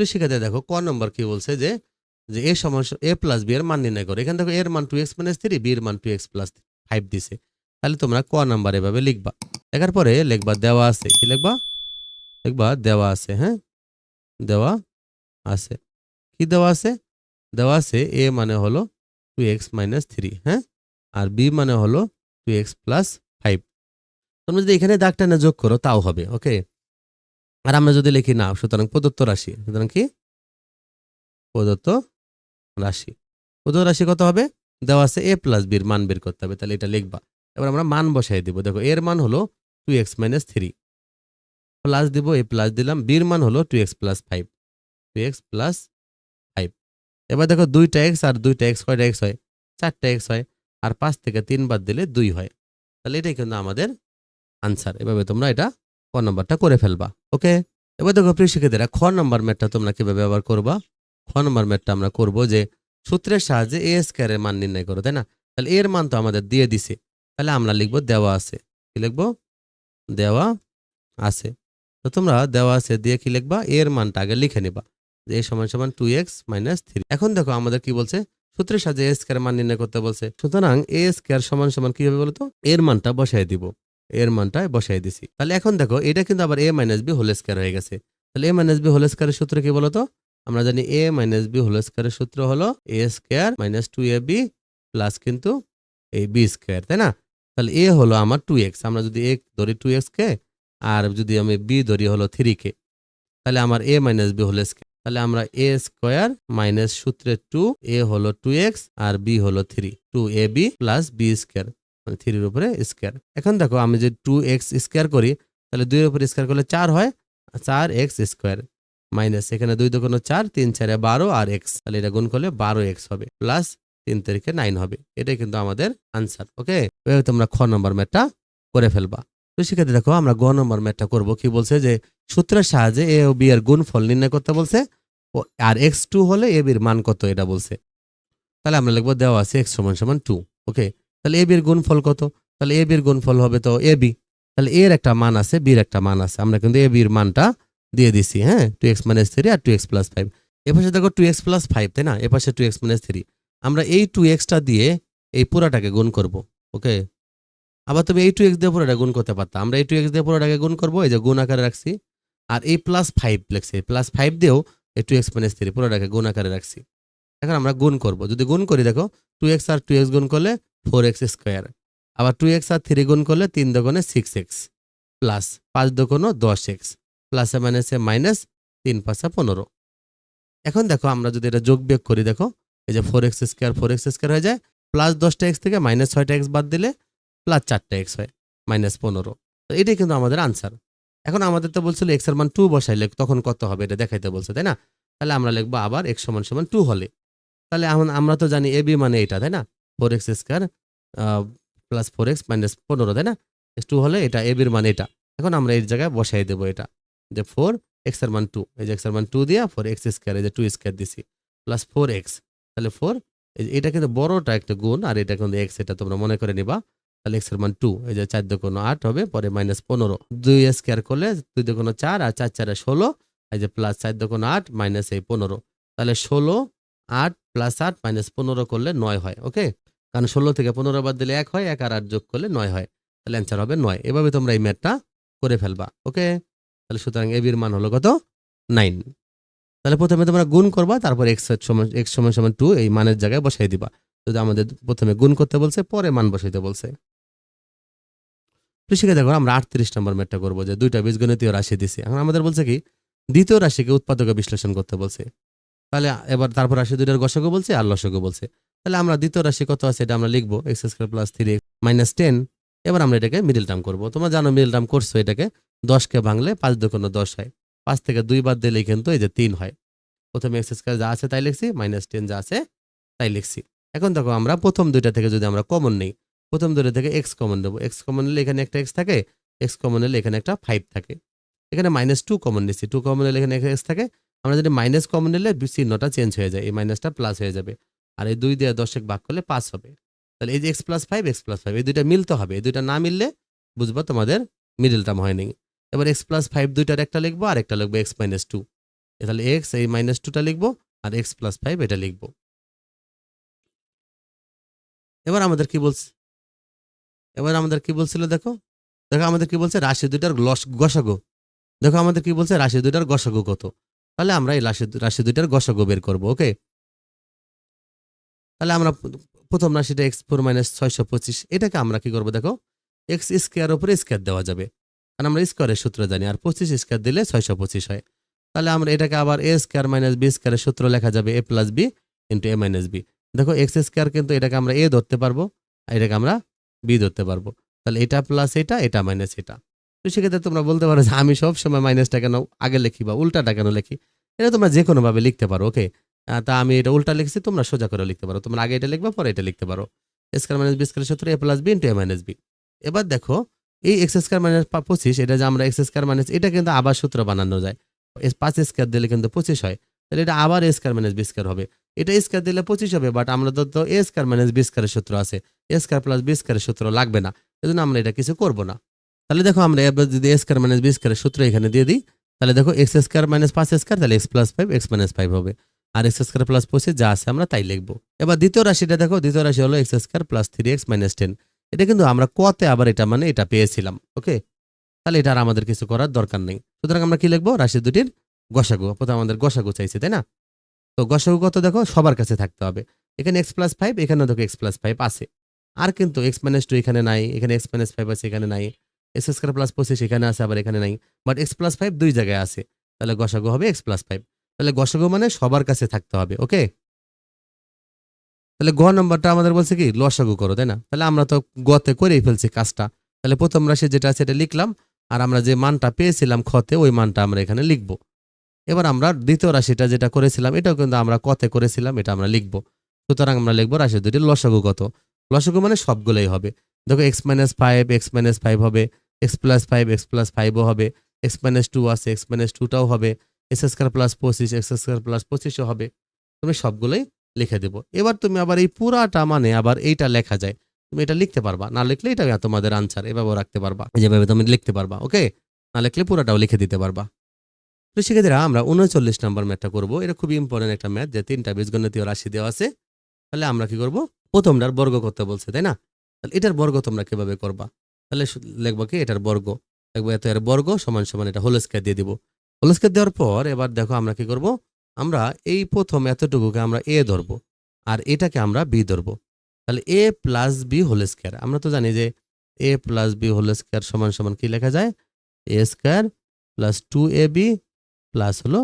প্রিয় শিক্ষার্থী দেখো, ক নম্বর কি বলছে যে যে এ সমান এ প্লাস বি এর মান নির্ণয় করো। এখানে দেখো, এর মান two x minus three b এর মান টু এক্স প্লাস ফাইভ দিছে। তাহলে তোমরা ক নাম্বার এভাবে লিখবা। লেখার পরে লিখবা দেওয়া আছে। কি লিখবা? লিখবা দেওয়া আছে হ্যাঁ? দেওয়া আছে। কি দেওয়া আছে? দেওয়া আছে এ মানে হলো টু এক্স মাইনাস থ্রি হ্যাঁ? আর বি মানে হলো টু এক্স প্লাস ফাইভ তোমরা যদি এখানে দাগটা না যোগ করো, তাও হবে ওকে আর আমরা যদি লিখি না, সুতরাং প্রদত্ত রাশি, সুতরাং কি? প্রদত্ত রাশি। প্রদত্ত রাশি কত হবে? দেওয়া আছে এ প্লাস বির মান বের করতে হবে, তাহলে এটা লিখবা। এবার আমরা মান বসাই দিব। দেখো এর মান হলো two x minus three plus দিব এ প্লাস দিলাম। বির মান হলো two x plus five two x plus five এবার দেখো, দুইটা এক্স আর দুইটা এক্স কয়টা এক্স হয়? চারটা এক্স হয়। আর পাঁচ থেকে তিন বাদ দিলে দুই হয়। তাহলে এটাই কিন্তু আমাদের আনসার এভাবে তোমরা এটা ক নম্বরটা করে ফেলবা, ওকে? এবার দেখো প্রিয় শিক্ষার্থীরা, খ নম্বর ম্যাথটা তোমরা কীভাবে ব্যবহার করবা? খ নম্বর ম্যাথটা আমরা করব যে, সূত্রের সাহায্যে এ স্কোয়ারের মান নির্ণয় করো, তাই না? তাহলে এর মান তো আমাদের দিয়ে দিছে। তাহলে আমরা লিখব দেওয়া আছে। কি লিখব? দেওয়া আছে। তো তোমরা দেওয়া আছে দিয়ে কি লিখবা? এর মানটা আগে লিখে নিবা। যে এ সমান সমান টু এক্স মাইনাস থ্রি এখন দেখো আমাদের কি বলছে? সূত্রের সাহায্যে এ স্কোয়ার মান নির্ণয় করতে বলছে। সুতরাং এ স্কোয়ার সমান সমান কি হবে বলতো এর মানটা বসাই দিব। এর মানটা বসাই দিছি। তাহলে এখন দেখো, এটা কিন্তু আবার a minus b whole square হয়ে গেছে। তাহলে এ মাইনাস বি হোল স্কোয়ারের সূত্র কি বলতো? আমরা জানি এ মাইনাস বি হোল স্কোয়ারের সূত্র হলো a square minus two a b plus কিন্তু এই বি স্কোয়ার তাই না? তাহলে এ হলো আমার টু এক্স আমরা যদি এ ধরি টু এক্স কে, আর যদি আমি বি ধরি হলো থ্রি কে তাহলে আমার a minus b whole square তাহলে আমরা এ স্কোয়ার মাইনাস সূত্রে টু এ হলো টু এক্স আর বি হলো three two a b plus b square মানে থ্রির উপরে স্কোয়ার এখন দেখো আমি যদি টু এক্স স্কোয়ার করি, তাহলে দুইয়ের উপরে স্কোয়ার করলে চার হয় চার এক্স স্কোয়ার মাইনাস এখানে দুই দোকানো চার, তিন চারে বারো, আর এক্স তাহলে এটা গুণ করলে বারো এক্স হবে প্লাস তিন তারিখে নাইন হবে। এটাই কিন্তু আমাদের আনসার ওকে এভাবে তোমরা খ নম্বর ম্যাথটা করে ফেলবা। তো সেক্ষেত্রে দেখো আমরা গ নম্বর ম্যাথটা করব। কি বলছে যে সূত্রের সাহায্যে এ ও বি এর গুণফল নির্ণয় করতে বলছে, ও- আর এক্স টু হলে এ বির মান কত এটা বলছে। তাহলে আমরা লিখব দেওয়া আছে এক্স সমান সমান টু ওকে তাহলে এ বির গুণফল কত তাহলে এ বির গুণফল হবে তো এ বি তাহলে এর একটা মান আছে বির একটা মান আছে আমরা কিন্তু এ বির মানটা দিয়ে দিছি হ্যাঁ টু এক্স মাইনাস থ্রি আর টু এক্স প্লাস ফাইভ এপাশে দেখো টু এক্স প্লাস ফাইভ তাই না এপাশে টু এক্স মাইনাস থ্রি আমরা এই টু এক্সটা দিয়ে এই পুরাটাকে গুণ করব ওকে আবার তুমি এই টু এক্স দিয়ে পুরোটা গুণ করতে পারতাম আমরা এই টু এক্স দিয়ে পুরোটাকে গুণ করব এই যে গুণ আকারে রাখছি আর এই প্লাস ফাইভ লেখছি প্লাস ফাইভ দিয়েও এই টু এক্স মাইনাস থ্রি পুরোটাকে গুণ আকারে রাখছি এখন আমরা গুণ করব যদি গুণ করি দেখো টু এক্স আর টু এক্স গুণ করলে ফোর এক্স স্কোয়ার। আবার টু এক্স আর থ্রি গুণ করলে তিন দোকানে সিক্স এক্স। প্লাস পাঁচ দোকানো দশ এক্স। প্লাসে মাইনাসে মাইনাস তিন পাঁচা পনেরো। এখন দেখো আমরা যদি এটা যোগ বিয়োগ করি, দেখো, এই যে four x square, four x square হয়ে যায়, প্লাস দশটা এক্স থেকে মাইনাস ছয়টা এক্স বাদ দিলে প্লাস চারটা এক্স হয়, মাইনাস পনেরো। তো এটাই কিন্তু আমাদের আনসার। এখন আমাদের তো বলছিল এক্সের মান টু বসাইলে তখন কত হবে এটা দেখাইতে বলছে, তাই না? তাহলে আমরা লিখব আবার এক্স সমান সমান টু হলে। তাহলে এখন আমরা তো জানি এ, বি মানে এটা, তাই না? Four x square plus four x minus পনেরো, তাই না? এক্স টু হলে এটা এ বির মানে এটা। এখন আমরা এই জায়গায় বসাই দেবো এটা। যে ফোর এক্সের মান টু এই যে এক্সের মান টু দিয়া ফোর এক্স স্কোয়ার এই যে টু স্কোয়ার দিছি। প্লাস ফোর এক্স তাহলে ফোর এটা কিন্তু বড়টা একটা গুণ, আর এটা কিন্তু এক্স এটা তোমরা মনে করে নিবা। তাহলে এক্সের মান টু এই যে চার দোকানো আট হবে, পরে মাইনাস পনেরো। দুই স্কোয়ার করলে দুই দোকানো চার, আর চার চারে ষোলো, এই যে প্লাস চার দোকানো আট মাইনাস এই পনেরো। তাহলে ষোলো, আট প্লাস আট মাইনাস পনেরো করলে নয় হয় ওকে কারণ ষোলো থেকে পনেরো বাদ দিলে এক হয়, এক আর আট যোগ করলে নয় হয়। তাহলে অ্যান্সার হবে নয়। এভাবে তোমরা এই ম্যাথটা করে ফেলবা ওকে তাহলে সুতরাং এবির মান হলো কত? নাইন তাহলে প্রথমে তোমরা গুণ করবা, তারপর এক্স সমান এক্স সমান সমান টু এই মানের জায়গায় বসাই দিবা। যদি আমাদের প্রথমে গুণ করতে বলছে, পরে মান বসাইতে বলছে। তো দেখো আমরা আটত্রিশ নম্বর ম্যাটটা করব যে দুইটা বীজগণিতীয় রাশি দিছে। এখন আমাদের বলছে কি, দ্বিতীয় রাশিকে উৎপাদকে বিশ্লেষণ করতে বলছে। তাহলে এবার তারপর রাশি দুইটার গসক বলছে আর লসক বলছে। তাহলে আমরা দ্বিতীয় রাশি কত আছে এটা আমরা লিখব x square plus three minus ten এবার আমরা এটাকে মিডিল টার্ম করব। তোমরা জানো মিডিল টার্ম করছ এটাকে দশকে ভাঙলে পাঁচ দোকানো দশ হয়। পাঁচ থেকে দুই বাদ দিলেই কিন্তু এই যে তিন হয়। প্রথমে এক্স স্কোয়ার যা আছে তাই লিখছি মাইনাস টেন যা আছে তাই লিখছি। এখন দেখো আমরা প্রথম দুইটা থেকে যদি আমরা কমন নেই, প্রথম দুইটা থেকে এক্স কমন নেব। এক্স কমন নিলে এখানে একটা এক্স থাকে এক্স কমন নিলে এখানে একটা ফাইভ থাকে। এখানে মাইনাস টু কমন নিচ্ছি টু কমন নিলে এখানে এক্স থাকে। আমরা যদি মাইনাস কমন নিলে চিহ্নটা চেঞ্জ হয়ে যায়, এই মাইনাসটা প্লাস হয়ে যাবে। আর এই দুই দিয়ে দশেক ভাগ করলে পাঁচ হবে। তাহলে এই যে x plus five x plus five এই দুইটা মিলতে হবে। এই দুইটা না মিললে বুঝব তোমাদের মিডিল টার্ম হয়নি এবার এক্স প্লাস ফাইভ দুইটার একটা লিখব আর একটা লিখব এক্স মাইনাস টু তাহলে এক্স এই মাইনাস টুটা লিখব আর এক্স প্লাস ফাইভ এটা লিখব। এবার আমাদের কি বলছে? এবার আমাদের কি বলছিল দেখো? দেখো আমাদের কি বলছে? রাশি দুইটার লস গসাগো। দেখো আমাদের কি বলছে? রাশি দুইটার গসাগো কত? তাহলে আমরা এই রাশি রাশি দুইটার গসাগো বের করব ওকে তাহলে আমরা প্রথম রাশিটা এক্স ফোর মাইনাস ছয়শো পঁচিশ, এটাকে আমরা কি করব দেখো? এক্স স্কোয়ার ওপরে স্কোয়ার দেওয়া যাবে। কারণ আমরা স্কোয়ারের সূত্র জানি, আর পঁচিশ স্কোয়ার দিলে ছয়শো পঁচিশ হয়। তাহলে আমরা এটাকে আবার এ স্কোয়ার মাইনাস বি স্কোয়ারের সূত্র লেখা যাবে a plus b into a minus b দেখো এক্স স্কোয়ার কিন্তু এটাকে আমরা এ ধরতে পারব, আর এটাকে আমরা বি ধরতে পারব। তাহলে এটা প্লাস এটা এটা মাইনাস এটা। তো সেক্ষেত্রে তোমরা বলতে পারো যে আমি সবসময় মাইনাসটা কেন আগে লিখি বা উল্টাটা কেন লিখি? এটা তোমরা যে কোনোভাবে লিখতে পারো ওকে তা আমি এটা উল্টা লিখছি, তোমরা সোজা করে লিখতে পারো। তোমরা আগে এটা লিখবা, পরে এটা লিখতে পারো। স্কোয়ার মাইনাস বি স্কোয়ার সূত্র a plus b into a minus b এবার দেখো, এই এক্স স্কোয়ার মাইনাস পঁচিশ, এটা যে আমরা এক্স স্কোয়ার মাইনাস এটা কিন্তু আবার সূত্র বানানো যায়। পাঁচ স্কোয়ার দিলে কিন্তু পঁচিশ হয়। তাহলে এটা আবার a square minus b square হবে। এটা স্কোয়ার দিলে পঁচিশ হবে বাট আমরা তো তো এ স্কোয়ার মাইনাস বি স্কোয়ারের সূত্র আছে। এ স্কোয়ার প্লাস বি স্কোয়ারের সূত্র লাগবে না। এজন্য আমরা এটা কিছু করব না। তাহলে দেখো, আমরা এবার যদি এ স্কোয়ার মাইনাস বি স্কোয়ারের সূত্র এখানে দিয়ে দিই, তাহলে দেখো এক্স স্কোয়ার মাইনাস পাঁচ স্কোয়ার তাহলে x plus five x minus five হবে। আর এক্স স্কোয়ার প্লাস পঁচিশ যা আছে আমরা তাই লিখব। এবার দ্বিতীয় রাশিটা দেখো, দ্বিতীয় রাশি হলো x square plus three x minus ten এটা কিন্তু আমরা কতে আবার এটা মানে এটা পেয়েছিলাম ওকে তাহলে এটা আর আমাদের কিছু করার দরকার নেই। সুতরাং আমরা কি লিখব? রাশি দুটির গসাগু, প্রথমে আমাদের গসাগু চাইছে, তাই না? তো গসাগু কত দেখো? সবার কাছে থাকতে হবে। এখানে এক্স প্লাস ফাইভ এখানে দেখো এক্স প্লাস ফাইভ আছে। আর কিন্তু এক্স মাইনাস টু এখানে নাই, এখানে এক্স মাইনাস ফাইভ আছে, এখানে নাই। এক্স স্কোয়ার প্লাস পঁচিশ এখানে আছে, আবার এখানে নাই। বাট এক্স প্লাস ফাইভ দুই জায়গায় আছে। তাহলে গসাগু হবে এক্স প্লাস ফাইভ তাহলে গসাগু মানে সবার কাছে থাকতে হবে, ওকে? তাহলে গ নম্বরটা আমাদের বলছে কি, লসাগু করো, তাই না? তাহলে আমরা তো গতে করেই ফেলছি কাজটা। তাহলে প্রথম রাশি যেটা আছে লিখলাম, আর আমরা যে মানটা পেয়েছিলাম খতে ওই মানটা আমরা এখানে লিখব। এবার আমরা দ্বিতীয় রাশিটা যেটা করেছিলাম, এটাও কিন্তু আমরা কতে করেছিলাম, এটা আমরা লিখব। সুতরাং আমরা লিখব রাশি দুটি লসাগু কত লসাগু মানে সবগুলোই হবে। দেখো x minus five x minus five হবে x plus five x plus ফাইভও হবে এক্স মাইনাস টু আছে এক্স মাইনাস টুটাও হবে। এক্স স্কোয়ার প্লাস পঁচিশ এক্স স্কোয়ার প্লাস পঁচিশও হবে। তুমি সবগুলোই লিখে দেবো। এবার তুমি আবার এই পুরাটা মানে আবার এইটা লেখা যায়। তুমি এটা লিখতে পারবা। না লিখলে এটা তোমাদের আনসার এভাবেও রাখতে পারবা। যেভাবে তুমি লিখতে পারবা ওকে না লিখলে পুরাটাও লিখে দিতে পারবা। তো সেক্ষেত্রে আমরা উনচল্লিশ নম্বর ম্যাথটা করব। এটা খুবই ইম্পর্টেন্ট একটা ম্যাথ যে তিনটা বীজগণিতীয় রাশি দেওয়া আছে। তাহলে আমরা কি করব? প্রথমটার বর্গ করতে বলছে, তাই না? তাহলে এটার বর্গ তোমরা কীভাবে করবা? তাহলে লিখব কি? এটার বর্গ। লিখব এত এর বর্গ সমান সমান এটা হোল স্কয়ার দিয়ে দিব। হোল দেওয়ার পর এবার দেখো আমরা কি করব? আমরা এই প্রথম এতটুকুকে আমরা এ ধরবো আর এটাকে আমরা বি ধরবো। তাহলে a plus b whole square. আমরা তো জানি যে a plus b whole square সমান সমান কি লেখা যায়? A square plus two a b plus হলো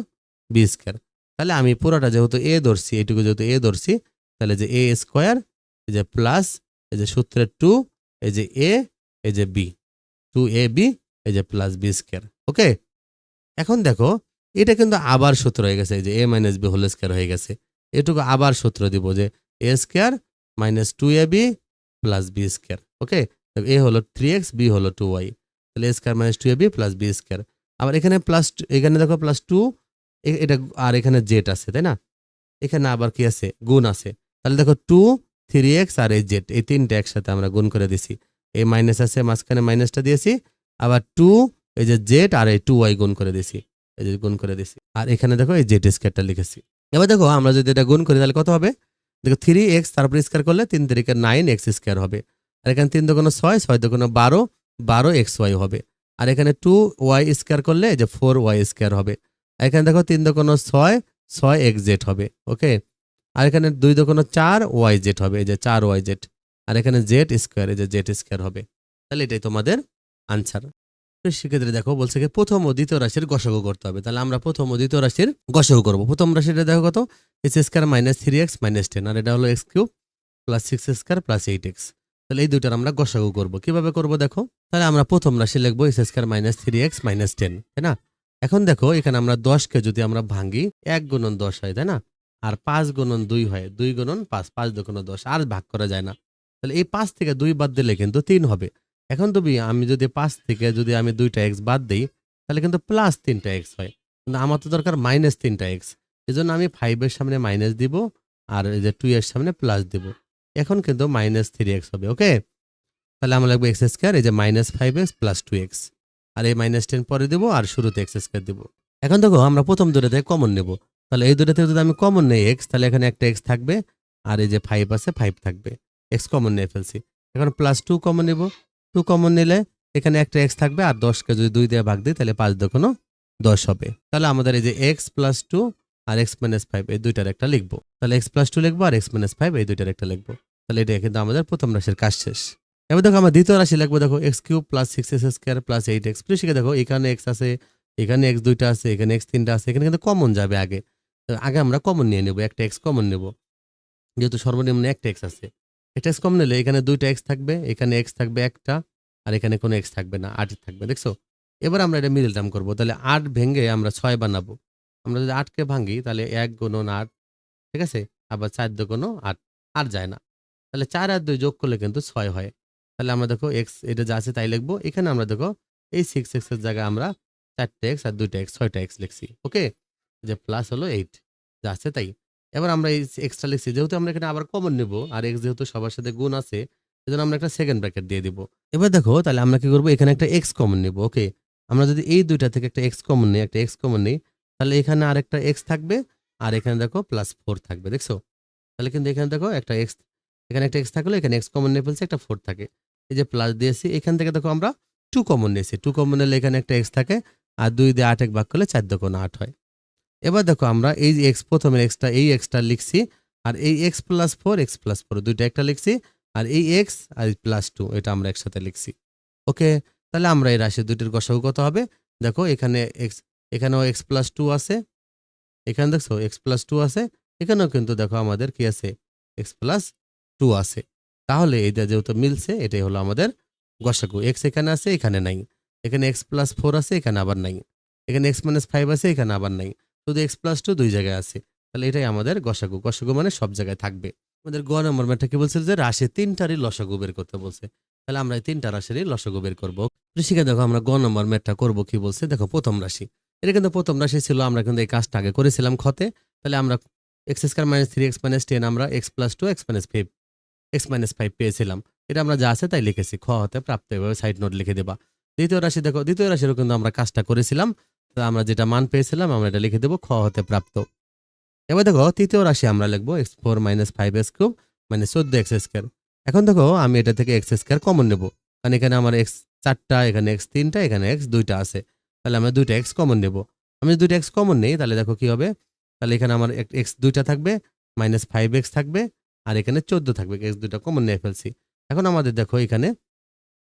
বি স্কয়ার। তাহলে আমি পুরোটা যেহেতু এ ধরছি এইটুকু যেহেতু এ ধরছি, তাহলে যে এ স্কোয়ার, এই যে প্লাস, এই যে সূত্রের টু, এই যে এ, এই যে বি। টু এ বি, এই যে প্লাস বি স্কোয়ার। ওকে? এখন দেখো, এটা কিন্তু আবার সূত্র হয়ে গেছে যে a minus b whole square হয়ে গেছে। এটুকু আবার সূত্র দিব যে a square minus two a b plus b square okay a হলো থ্রি এক্স বি হলো টু ওয়াই তাহলে a square minus two a b plus b square আবার এখানে প্লাস এখানে দেখো প্লাস টু এটা আর এখানে জেড আছে, তাই না? এখানে আবার কি আছে? গুণ আছে। তাহলে দেখো টু থ্রি এক্স আর এই জেড এই তিনটা একসাথে আমরা গুণ করে দিছি। এই মাইনাস আছে, মাঝখানে মাইনাসটা দিয়েছি। আবার টু এই যে জেড আর এই টু ওয়াই গুণ করে দিছি। এই যে গুণ করে দিছি। আর এখানে দেখো এই জেড স্কোয়ারটা লিখেছি। এবার দেখো আমরা যদি এটা গুণ করি তাহলে কত হবে? দেখো থ্রি এক্স তারপর স্কোয়ার করলে তিন তারিখে নাইন এক্স স্কোয়ার হবে। আর এখানে তিন দোকানো ছয় ছয় দোকানো বারো বারো এক্স ওয়াই হবে। আর এখানে টু ওয়াই স্কোয়ার করলে এই যে ফোর ওয়াই স্কোয়ার হবে। আর এখানে দেখো তিন দোকানো ছয় ছয় এক্স জেড হবে ওকে আর এখানে দুই দোকানো চার ওয়াই জেড হবে, এই যে চার ওয়াই জেড আর এখানে জেড স্কোয়ার এই যে জেড স্কোয়ার হবে। তাহলে এটাই তোমাদের আনসার সেক্ষেত্রে দেখো বলছে কি, প্রথম ও দ্বিতীয় রাশির গসাগু করতে হবে। তাহলে আমরা প্রথম ও দ্বিতীয় রাশির গসাগু করব। প্রথম রাশিটা দেখো কত? X square minus three x minus ten আর এটা হলো x cube plus six square plus eight x তাহলে এই দুইটার আমরা গসাগু করব। কীভাবে করব দেখো? তাহলে আমরা প্রথম রাশি লিখব x square minus three x minus ten তাই না? এখন দেখো, এখানে আমরা দশকে যদি আমরা ভাঙি, এক গুণন দশ হয়, তাই না? আর পাঁচ গুণন দুই হয়, দুই গুণন পাঁচ পাঁচ দুগুণ দশ, আর ভাগ করা যায় না। তাহলে এই পাঁচ থেকে দুই বাদ দিলে কিন্তু তিন হবে। এখন তুমি আমি যদি পাঁচ থেকে যদি আমি দুইটা এক্স বাদ দিই, তাহলে কিন্তু প্লাস তিনটা এক্স হয়। কিন্তু আমার তো দরকার মাইনাস তিনটা এক্স এই জন্য আমি ফাইভের সামনে মাইনাস দিব আর এই যে টু এর সামনে প্লাস দিব। এখন কিন্তু মাইনাস থ্রি এক্স হবে ওকে তাহলে আমার লাগবে এক্স স্কোয়ার এই যে minus five x plus two x আর এই মাইনাস টেন পরে দেবো আর শুরুতে এক্স স্কোয়ার দেবো। এখন দেখো, আমরা প্রথম থেকে কমন নেব। তাহলে এই থেকে যদি আমি কমন নেই এক্স তাহলে এখানে একটা এক্স থাকবে। আর এই যে ফাইভ আছে ফাইভ থাকবে। এক্স কমন নিয়ে ফেলছি। এখন প্লাস টু কমন নেব। টু কমন নিলে এখানে একটা এক্স থাকবে আর দশকে যদি দুই দিয়ে ভাগ দিই, তাহলে পাঁচ দোকানো দশ হবে। তাহলে আমাদের এই যে এক্স প্লাস টু আর এক্স মাইনাস ফাইভ এই দুইটার একটা লিখব। তাহলে এক্স প্লাস টু লিখব আর এক্স মাইনাস ফাইভ এই দুইটার একটা লিখব। তাহলে এটা কিন্তু আমাদের প্রথম রাশির কাজ শেষ। এবার দেখো আমরা দ্বিতীয় রাশি লিখব, দেখো x cube plus six x square plus eight x plus দেখো এখানে এক্স আছে, এখানে এক্স দুইটা আছে, এখানে এক্স তিনটা আছে, এখানে কিন্তু কমন যাবে আগে। আগে আমরা কমন নিয়ে নেব, একটা এক্স কমন নেব। যেহেতু সর্বনিম্ন একটা এক্স আছে। একটা এক্স কমন নিলে এখানে দুইটা এক্স থাকবে, এখানে এক্স থাকবে একটা, আর এখানে কোনো এক্স থাকবে না, আট থাকবে, দেখছ? এবার আমরা এটা মিডল টার্ম করব, তাহলে আট ভেঙে আমরা ছয় বানাবো। আমরা যদি আটকে ভাঙি, তাহলে এক গুণন আট, ঠিক আছে? আবার চার দুগুণও আট আট যায় না। তাহলে চার আর দুই যোগ করলে কিন্তু ছয় হয়। তাহলে আমরা দেখো এক্স এটা যা আছে তাই লিখব। এখানে আমরা দেখো এই সিক্স এক্সের জায়গায় আমরা চারটে এক্স আর দুইটা এক্স ছয়টা এক্স লিখছি ওকে যে প্লাস হলো এইট যা আছে তাই। এবার আমরা এই এক্সট্রা লিখছি। যেহেতু আমরা এখানে আবার কমন নেব, আর এক্স যেহেতু সবার সাথে গুণ আছে সেজন্য আমরা একটা সেকেন্ড ব্র্যাকেট দিয়ে দিব। এবার দেখো, তাহলে আমরা কি করব? এখানে একটা এক্স কমন নেব ওকে আমরা যদি এই দুইটা থেকে একটা এক্স কমন নিই, একটা এক্স কমন নিই, তাহলে এখানে আরেকটা এক্স থাকবে, আর এখানে দেখো প্লাস ফোর থাকবে, দেখছ? তাহলে কিন্তু এখানে দেখো একটা এক্স এখানে একটা এক্স থাকলে, এখানে এক্স কমন নিয়ে ফেলছে, একটা ফোর থাকে। এই যে প্লাস দিয়েছি, এখান থেকে দেখো আমরা টু কমন নিয়েছি। টু কমন নিলে এখানে একটা এক্স থাকে, আর দুই দিয়ে আট এক ভাগ করলে চার দোকান আট হয়। এবার দেখো আমরা এই এক্স প্রথমের এক্সটা এই এক্সটা লিখছি, আর এই x plus four x plus four দুইটা একটা লিখছি, আর এই এক্স আর প্লাস টু এটা আমরা একসাথে লিখছি। ওকে তাহলে আমরা এই রাশি দুটির গসাগু কত হবে? দেখো এখানে এক্স এখানেও এক্স প্লাস টু আছে, এখানে দেখছ এক্স প্লাস টু আছে, এখানেও কিন্তু দেখো আমাদের কি আছে? এক্স প্লাস টু আছে। তাহলে এটা যেহেতু মিলছে, এটাই হলো আমাদের গসাগু। এক্স এখানে আছে, এখানে নাই। এখানে এক্স প্লাস ফোর আছে, এখানে আবার নাই। এখানে এক্স মাইনাস ফাইভ আছে, এখানে আবার নাই। শুধু এক্স প্লাস টু দুই জায়গায় আছে। তাহলে এটাই আমাদের গসাগু। গসাগু মানে সব জায়গায় থাকবে। আমাদের গ নম্বর ম্যাটটা কি বলছিল যে রাশি তিনটারই লসাগু বের করতে বলছে। তাহলে আমরা এই তিনটা রাশিরই লসাগু বের করব। ঋষিকে দেখো আমরা গ নম্বর ম্যাটটা করব কি বলছে? দেখো প্রথম রাশি। এটা কিন্তু প্রথম রাশি ছিল, আমরা কিন্তু এই কাজটা আগে করেছিলাম খতে তাহলে আমরা x square minus three x minus ten আমরা x plus two x minus five x minus five পেয়েছিলাম। এটা আমরা যা আছে তাই লিখেছি। খ হতে প্রাপ্ত এভাবে সাইড নোট লিখে দেবা। দ্বিতীয় রাশি দেখো, দ্বিতীয় রাশিরও কিন্তু আমরা কাজটা করেছিলাম। তো আমরা যেটা মান পেয়েছিলাম, আমরা এটা লিখে দেবো খ হতে প্রাপ্ত। এবার দেখো, তৃতীয় রাশি আমরা লিখব x four minus five x cube মানে চোদ্দ এক্স স্কোয়ার এখন দেখো, আমি এটা থেকে এক্স স্কোয়ার কমন নেব। কারণ এখানে আমার এক্স চারটা, এখানে এক্স তিনটা, এখানে এক্স দুইটা আছে। তাহলে আমরা দুইটা এক্স কমন নেব। আমি যদি দুইটা এক্স কমন নেই, তাহলে দেখো কি হবে? তাহলে এখানে আমার এক্স দুইটা থাকবে মাইনাস ফাইভ এক্স থাকবে, আর এখানে চোদ্দ থাকবে। এক্স দুইটা কমন নিয়ে ফেলছি। এখন আমাদের দেখো এখানে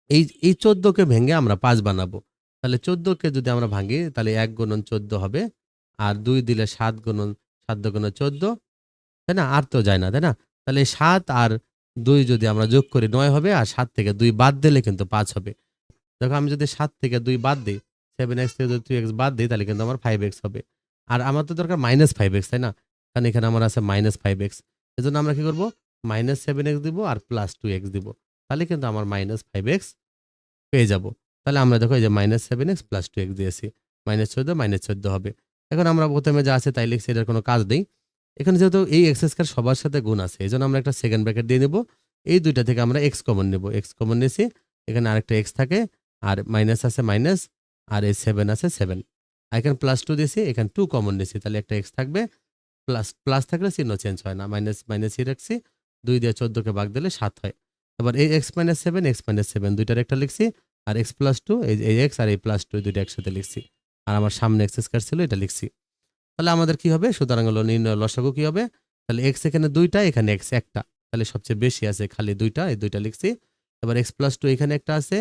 এই এই চোদ্দোকে ভেঙে আমরা পাঁচ বানাবো। তাহলে চোদ্দোকে যদি আমরা ভাঙি, তাহলে এক গুণন চোদ্দ হবে। আর দুই দিলে সাত গুণন সাত গুণন চোদ্দ। তাই না? আর তো যায় না, তাই না? তাহলে সাত আর দুই যদি আমরা যোগ করি, নয় হবে। আর সাত থেকে দুই বাদ দিলে কিন্তু পাঁচ হবে। দেখো, আমি যদি সাত থেকে দুই বাদ দিই সেভেন এক্স থেকে যদি থ্রি এক্স বাদ দিই, তাহলে কিন্তু আমার ফাইভ এক্স হবে। আর আমার তো দরকার মাইনাস ফাইভ এক্স তাই না? কারণ এখানে আমার আছে মাইনাস ফাইভ এক্স এজন্য আমরা কি করব? মাইনাস সেভেন এক্স দিব আর প্লাস টু এক্স দিব। তাহলে কিন্তু আমার মাইনাস ফাইভ এক্স পেয়ে যাব। তাহলে আমরা দেখো এই যে minus seven x plus two x দিয়েছি। মাইনাস চোদ্দ মাইনাস চোদ্দ হবে। এখন আমরা প্রথমে যা আছে তাই লিখছি, এটার কোনো কাজ নেই। এখানে যেহেতু এই এক্স স্কোয়ার সবার সাথে গুণ আছে, এই জন্য আমরা একটা সেকেন্ড ব্র্যাকেট দিয়ে নেব। এই দুইটা থেকে আমরা এক্স কমন নেব। এক্স কমন নিয়েছি, এখানে আরেকটা এক্স থাকে, আর মাইনাস আছে মাইনাস আর এই সেভেন আছে সেভেন এখানে প্লাস টু দিয়েছি, এখানে টু কমন নিয়েছি, তাহলে একটা এক্স থাকবে। প্লাস প্লাস থাকলে চিহ্ন চেঞ্জ হয় না। মাইনাস মাইনাস মাইনাসই রাখছি, দুই দিয়ে চোদ্দোকে ভাগ দিলে সাত হয়। এবার এই x minus seven x minus seven দুইটার একটা লিখছি আর এক্স প্লাস টু এই এক্স আর এই প্লাস টু দুইটা একসাথে লিখছি। আর আমার সামনে এক্স স্কোয়ার ছিল, এটা লিখছি। তাহলে আমাদের কি হবে? সুতরাং হলো নির্ণয় লসাগু কি হবে? তাহলে এক্স এখানে দুইটা, এখানে এক্স একটা। তাহলে সবচেয়ে বেশি আছে খালি দুইটা, এই দুইটা লিখছি। এবার এক্স প্লাস টু এখানে একটা আছে,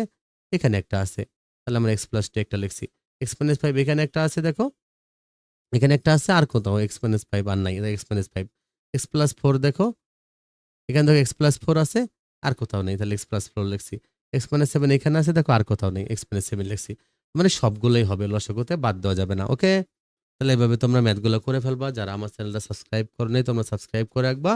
এখানে একটা আছে। তাহলে আমরা এক্স প্লাস টু একটা লিখছি। এক্স মাইনাস ফাইভ এখানে একটা আছে, দেখো। এখানে একটা আছে, আর কোথাও এক্স মাইনাস ফাইভ আর নাই x minus five x plus four দেখো। এখানে দেখো এক্স প্লাস ফোর আছে, আর কোথাও নেই, তাহলে এক্স প্লাস ফোর লিখছি। এক্স মাইনাস সেভেন এখানে আছে, দেখো আর কোথাও নেই এক্স মাইনাস সেভেন লিখছি। মানে সবগুলোই হবে, লসগোতে বাদ দেওয়া যাবে না ওকে তাহলে এভাবে তোমরা ম্যাথগুলো করে ফেলবা, যারা আমার চ্যানেলটা সাবস্ক্রাইব করে নেই, তোমরা সাবস্ক্রাইব করে রাখবা।